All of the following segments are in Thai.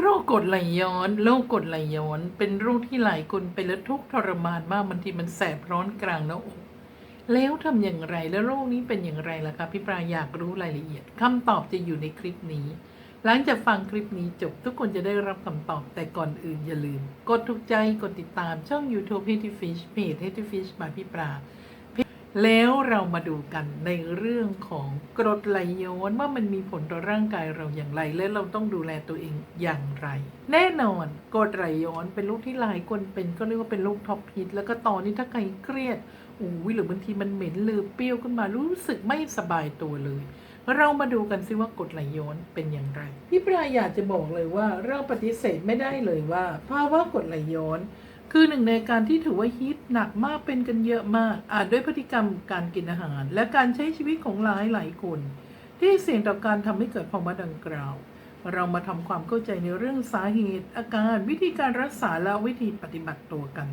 โรคกรดไหลย้อน โรคกรดไหลย้อน เป็นโรคที่หลายคนเป็นแล้วทุกทรมานมากบางทีมันแสบร้อนกลางหน้าอกแล้วทำอย่างไรแล้วโรคนี้เป็นอย่างไรล่ะคะพี่ปลาอยากรู้รายละเอียดคำตอบจะอยู่ในคลิปนี้ หลังจากฟังคลิปนี้จบทุกคนจะได้รับคำตอบแต่ก่อนอื่นอย่าลืม กดถูกใจกดติดตามช่อง YouTube h e t y Fish เพจ h e t y Fish บายพี่ปลา แล้วเรามาดูกันในเรื่องของกรดไหลย้อนว่ามันมีผลต่อร่างกายเราอย่างไร และเราต้องดูแลตัวเองอย่างไร แน่นอนกรดไหลย้อนเป็นโรคที่หลายคนเป็นก็เรียกว่าเป็นโรคท็อปฮิตแล้วก็ตอนนี้ถ้าใครเครียดอู้หรือบางทีมันเหม็นหรือเปรี้ยวขึ้นมารู้สึกไม่สบายตัวเลย เรามาดูกันซิว่ากรดไหลย้อนเป็นอย่างไรพี่ปลาอยากจะบอกเลยว่าเราปฏิเสธไม่ได้เลยว่าภาวะกรดไหลย้อน คือหนึ่งในการที่ถือว่าฮิตหนักมากเป็นกันเยอะมาก อาจด้วยพฤติกรรมการกินอาหาร และการใช้ชีวิตของหลายหลายคน ที่เสี่ยงต่อการทำให้เกิดภาวะดังกล่าว เรามาทำความเข้าใจในเรื่องสาเหตุ อาการวิธีการรักษาและวิธีปฏิบัติตัวกัน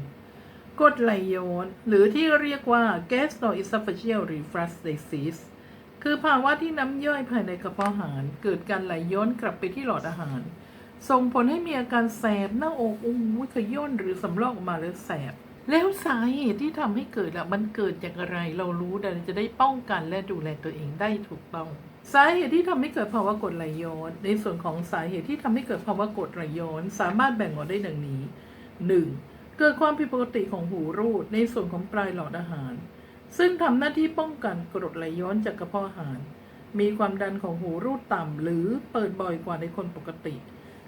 กรดไหลย้อนหรือที่เรียกว่า gastroesophageal reflux disease คือภาวะที่น้ำย่อยภายในกระเพาะอาหาร เกิดการไหลย้อนกลับไปที่หลอดอาหาร ส่งผลให้มีอาการแสบหน้าอกอู้ยขย่นหรือสำลอกออกมาแล้วแสบ แล้วสาเหตุที่ทำให้เกิดอะมันเกิดจากอะไร เรารู้เราจะได้ป้องกันและดูแลตัวเองได้ถูกต้องสาเหตุที่ทำให้เกิดภาวะกรดไหลย้อน ในส่วนของสาเหตุที่ทำให้เกิดภาวะกรดไหลย้อน สามารถแบ่งออกได้ดังนี้ 1. เกิดความผิดปกติของหูรูด ในส่วนของปลายหลอดอาหาร ซึ่งทำหน้าที่ป้องกันกรดไหลย้อนจากกระเพาะอาหาร มีความดันของหูรูดต่ำหรือเปิดบ่อยกว่าในคนปกติ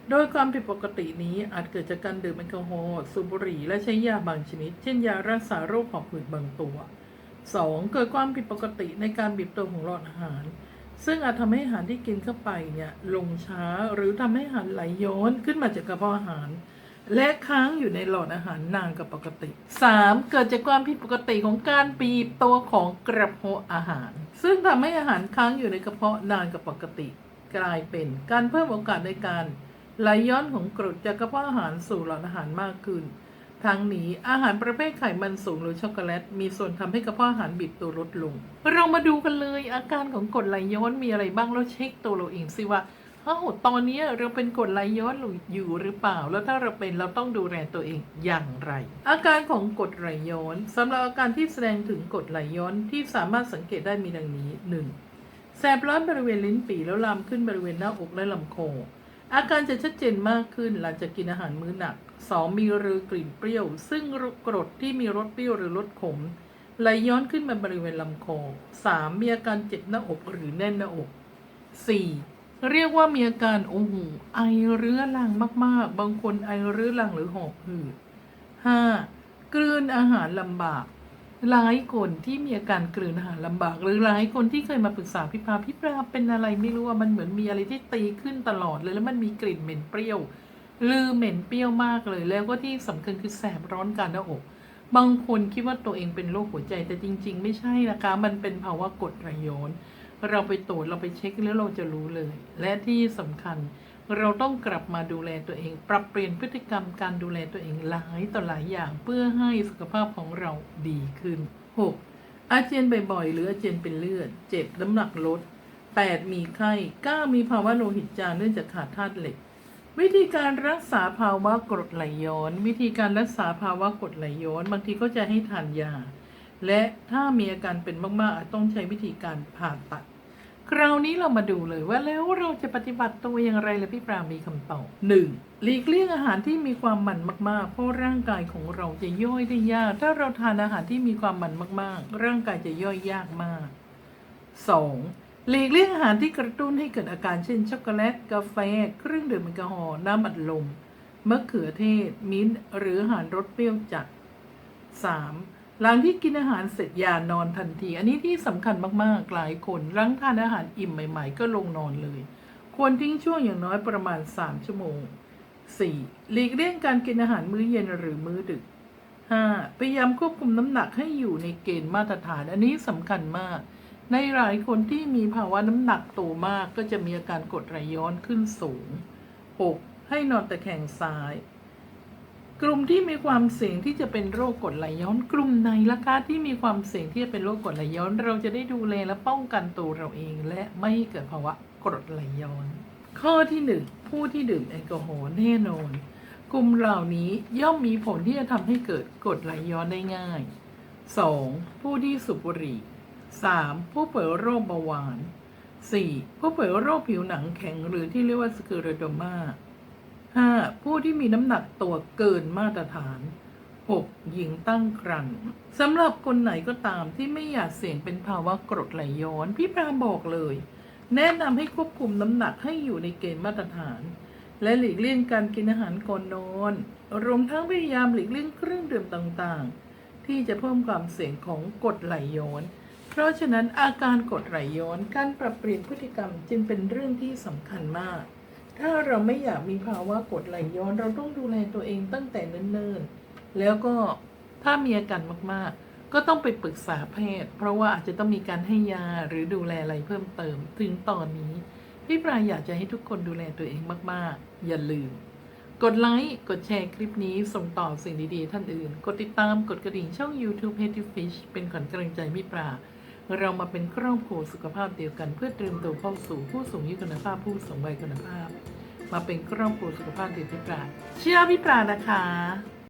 โดยความผิดปกตินี้อาจเกิดจากการดื่มแอลกอฮอล์สูบบุหรี่และใช้ยาบางชนิด เช่นยารักษาโรคหอบหืดบางตัว 2. เกิดความผิดปกติในการบีบตัวของหลอดอาหาร ซึ่งอาจทำให้อาหารที่กินเข้าไปเนี่ยลงช้าหรือทำให้อาหารไหลย้อนขึ้นมาจากกระเพาะอาหาร และค้างอยู่ในหลอดอาหารนานกว่าปกติ 3. เกิดจากความผิดปกติของการบีบตัวของกระเพาะอาหาร ซึ่งทำให้อาหารค้างอยู่ในกระเพาะนานกว่าปกติ กลายเป็นการเพิ่มโอกาสในการ ไหลย้อนของกรดจากกระเพาะอาหารสู่หลอดอาหารมากขึ้น ทั้งนี้อาหารประเภทไขมันสูงหรือช็อกโกแลต มีส่วนทำให้กระเพาะอาหารบีบตัวลดลง เรามาดูกันเลยอาการของกรดไหลย้อนมีอะไรบ้างแล้วเช็คตัวเราเองสิว่าอ้าตอนนี้เราเป็นกรดไหลย้อนอยู่หรือเปล่า แล้วถ้าเราเป็นเราต้องดูแลตัวเองอย่างไร อาการของกรดไหลย้อนสำหรับอาการที่แสดงถึงกรดไหลย้อนที่สามารถสังเกตได้มีดังนี้ 1. แสบร้อนบริเวณลิ้นปี่แล้วลามขึ้นบริเวณหน้าอกและลำคอ อาการจะชัดเจนมากขึ้นหลังจากกินอาหารมื้อหนัก 2. มีรือกลิ่นเปรี้ยว ซึ่งกรดที่มีรสเปรี้ยวหรือรสขมไหลย้อนขึ้นมาบริเวณลำคอ 3. มีอาการเจ็บหน้าอกหรือแน่นหน้าอก 4. เรียกว่ามีอาการโอ้โหไอเรื้อรังมากๆ บางคนไอเรื้อรังหรือหอบหืด 5. กลืนอาหารลำบาก หลายคนที่มีอาการกลืนอาหารลำบาก หรือหลายคนที่เคยมาปรึกษาพี่ปาพี่ปราเป็นอะไรไม่รู้ว่ามันเหมือนมีอะไรที่ตีขึ้นตลอดเลยแล้วมันมีกลิ่นเหม็นเปรี้ยวลือเหม็นเปรี้ยวมากเลย แล้วก็ที่สำคัญคือแสบร้อนการหน้าอก บางคนคิดว่าตัวเองเป็นโรคหัวใจแต่จริง ๆ ไม่ใช่นะคะ มันเป็นภาวะกดไหลย้อนเราไปตรวจเราไปเช็คแล้วเราจะรู้เลย และที่สำคัญ เราต้องกลับมาดูแลตัวเอง ปรับเปลี่ยนพฤติกรรมการดูแลตัวเองหลายต่อหลายอย่างเพื่อให้สุขภาพของเราดีขึ้น 6. อาเจียนบ่อยๆ หรืออาเจียนเป็นเลือดเจ็บน้ำหนักลด 8. มีไข้ 9. มีภาวะโลหิตจางเนื่องจากขาดธาตุเหล็ก วิธีการรักษาภาวะกรดไหลย้อน วิธีการรักษาภาวะกรดไหลย้อนบางทีก็จะให้ทานยา และถ้ามีอาการเป็นมากๆอาจต้องใช้วิธีการผ่าตัด คราวนี้เรามาดูเลยว่าแล้วเราจะปฏิบัติตัวอย่างไรและพี่ปรามีคำตอบ 1. หลีกเลี่ยงอาหารที่มีความมันมาก ๆ เพราะร่างกายของเราจะย่อยได้ยาก ถ้าเราทานอาหารที่มีความมันมาก ๆ ร่างกายจะย่อยยากมาก 2. หลีกเลี่ยงอาหารที่กระตุ้นให้เกิดอาการเช่นช็อกโกแลตกาแฟ เครื่องดื่มแอลกอฮอล์น้ำอัดลมมะเขือเทศ มิ้นท์หรืออาหารรสเปรี้ยวจัด 3. หลังที่กินอาหารเสร็จยานอนทันที อันนี้ที่สำคัญมากๆ หลายคนหลังทานอาหารอิ่มใหม่ ๆ ก็ลงนอนเลย ควรทิ้งช่วงอย่างน้อยประมาณ 3 ชั่วโมง 4. หลีกเลี่ยงการกินอาหารมื้อเย็นหรือมื้อดึก 5. พยายามควบคุมน้ำหนักให้อยู่ในเกณฑ์มาตรฐาน อันนี้สำคัญมาก ในหลายคนที่มีภาวะน้ำหนักโตมากก็จะมีอาการกดไหลย้อนขึ้นสูง 6. ให้นอนตะแคงซ้าย กลุ่มที่มีความเสี่ยงที่จะเป็นโรคกรดไหลย้อนกลุ่มไหนล่ะคะที่มีความเสี่ยงที่จะเป็นโรคกรดไหลย้อน เราจะได้ดูแลและป้องกันตัวเราเอง และไม่เกิดภาวะกรดไหลย้อน ข้อที่หนึ่งผู้ที่ดื่มแอลกอฮอล์แน่นอน กลุ่มเหล่านี้ย่อมมีผลที่จะทำให้เกิดกรดไหลย้อนได้ง่าย 2. ผู้ที่สูบบุหรี่ 3. ผู้ป่วยโรคเบาหวาน 4. ผู้ป่วยโรคผิวหนังแข็งหรือที่เรียกว่าสเกอโรโดมา 5. ผู้ที่มีน้ำหนักตัวเกินมาตรฐาน 6. หญิงตั้งครรภ์สำหรับคนไหนก็ตามที่ไม่อยากเสี่ยงเป็นภาวะกรดไหลย้อน พี่ปราบอกเลย แนะนำให้ควบคุมน้ำหนักให้อยู่ในเกณฑ์มาตรฐาน และหลีกเลี่ยงการกินอาหารก่อนนอนรวมทั้งพยายามหลีกเลี่ยงเครื่องดื่มต่างๆ ที่จะเพิ่มความเสี่ยงของกรดไหลย้อนเพราะฉะนั้นอาการกรดไหลย้อนการปรับเปลี่ยนพฤติกรรมจึงเป็นเรื่องที่สำคัญมาก ถ้าเราไม่อยากมีภาวะกดไหลย้อนเราต้องดูแลตัวเองตั้งแต่เนิ่นๆ แล้วก็ถ้ามีอาการมากๆ ก็ต้องไปปรึกษาแพทย์ เพราะว่าอาจจะต้องมีการให้ยาหรือดูแลอะไรเพิ่มเติม ถึงตอนนี้ พี่ปลาอยากจะให้ทุกคนดูแลตัวเองมากๆ อย่าลืม กดไลค์กดแชร์คลิปนี้ส่งต่อสิ่งดีๆ ท่านอื่น กดติดตามกดกระดิ่งช่อง YouTube h e a d y Fish เป็นขวัญกำลังใจพี่ปลา เรามาเป็นครอบครัวสุขภาพเดียวกัน เพื่อเตรียมตัวเข้าสู่ผู้สูงอายุคุณภาพผู้สูงวัยคุณภาพ มาเป็นครอบครัวสุขภาพเดียวพี่ปลาเชื่อพี่ปลานะคะ